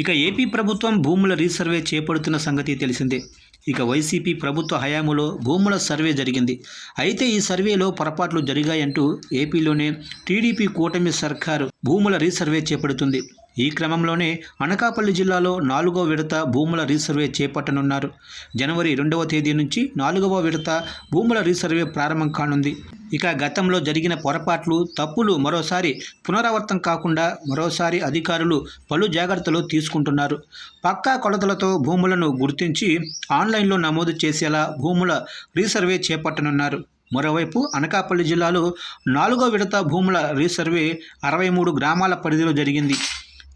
ఇక ఏపీ ప్రభుత్వం భూముల రీసర్వే చేపడుతున్న సంగతి తెలిసిందే. ఇక వైసీపీ ప్రభుత్వ హయాములో భూముల సర్వే జరిగింది. అయితే ఈ సర్వేలో పొరపాట్లు జరిగాయంటూ ఏపీలోనే టీడీపీ కూటమి సర్కారు భూముల రీసర్వే చేపడుతుంది. ఈ క్రమంలోనే అనకాపల్లి జిల్లాలో నాలుగవ విడత భూముల రీసర్వే చేపట్టనున్నారు. జనవరి రెండవ తేదీ నుంచి నాలుగవ విడత భూముల రీసర్వే ప్రారంభం కానుంది. ఇక గతంలో జరిగిన పొరపాట్లు తప్పులు మరోసారి పునరావృతం కాకుండా మరోసారి అధికారులు పలు జాగ్రత్తలు తీసుకుంటున్నారు. పక్కా కొలతలతో భూములను గుర్తించి ఆన్లైన్లో నమోదు చేసేలా భూముల రీసర్వే చేపట్టనున్నారు. మరోవైపు అనకాపల్లి జిల్లాలో నాలుగో విడత భూముల రీసర్వే అరవై మూడు గ్రామాల పరిధిలో జరిగింది.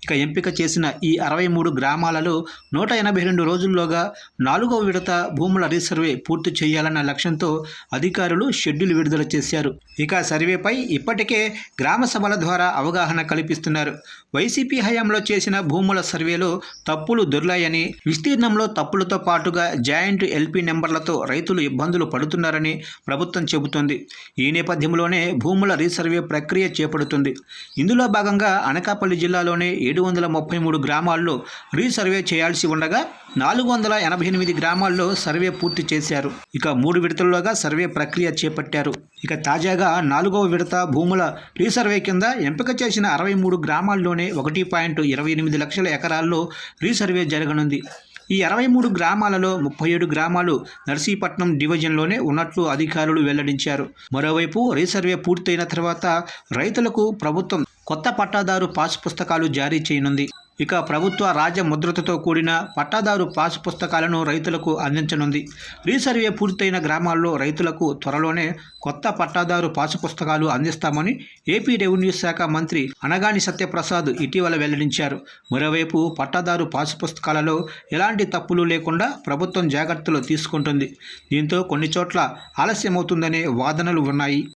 ఇక ఎంపిక చేసిన ఈ అరవై మూడు గ్రామాలలో నూట ఎనభై రెండు రోజుల్లోగా నాలుగో విడత భూముల రీసర్వే పూర్తి చేయాలన్న లక్ష్యంతో అధికారులు షెడ్యూల్ విడుదల చేశారు. ఇక సర్వేపై ఇప్పటికే గ్రామ సభల ద్వారా అవగాహన కల్పిస్తున్నారు. వైసీపీ హయాంలో చేసిన భూముల సర్వేలో తప్పులు దొర్లాయని విస్తీర్ణంలో తప్పులతో పాటుగా జాయింట్ ఎల్పీ నెంబర్లతో రైతులు ఇబ్బందులు పడుతున్నారని ప్రభుత్వం చెబుతోంది. ఈ నేపథ్యంలోనే భూముల రీసర్వే ప్రక్రియ చేపడుతుంది. ఇందులో భాగంగా అనకాపల్లి జిల్లాలోనే ఏడు వందల ముప్పై మూడు గ్రామాల్లో రీసర్వే చేయాల్సి ఉండగా నాలుగు వందల ఎనభై ఎనిమిది గ్రామాల్లో సర్వే పూర్తి చేశారు. ఇక మూడు విడతల్లోగా సర్వే ప్రక్రియ చేపట్టారు. ఇక తాజాగా నాలుగవ విడత భూముల రీసర్వే కింద ఎంపిక చేసిన అరవై మూడు గ్రామాల్లోనే ఒకటి పాయింట్ ఇరవై ఎనిమిది లక్షల ఎకరాల్లో రీసర్వే జరగనుంది. ఈ అరవై మూడు గ్రామాలలో ముప్పై ఏడు గ్రామాలు నర్సీపట్నం డివిజన్లోనే ఉన్నట్లు అధికారులు వెల్లడించారు. మరోవైపు రీసర్వే పూర్తయిన తర్వాత రైతులకు ప్రభుత్వం కొత్త పట్టాదారు పాస్ పుస్తకాలు జారీ చేయనుంది. ఇక ప్రభుత్వ రాజ్య ముద్రతతో కూడిన పట్టాదారు పాసు పుస్తకాలను రైతులకు అందించనుంది. రీసర్వే పూర్తయిన గ్రామాల్లో రైతులకు త్వరలోనే కొత్త పట్టాదారు పాసు పుస్తకాలు అందిస్తామని ఏపీ రెవెన్యూ శాఖ మంత్రి అనగాని సత్యప్రసాద్ ఇటీవల వెల్లడించారు. మరోవైపు పట్టాదారు పాసు పుస్తకాలలో ఎలాంటి తప్పులు లేకుండా ప్రభుత్వం జాగ్రత్తలు తీసుకుంటుంది. దీంతో కొన్ని చోట్ల ఆలస్యమవుతుందనే వాదనలు ఉన్నాయి.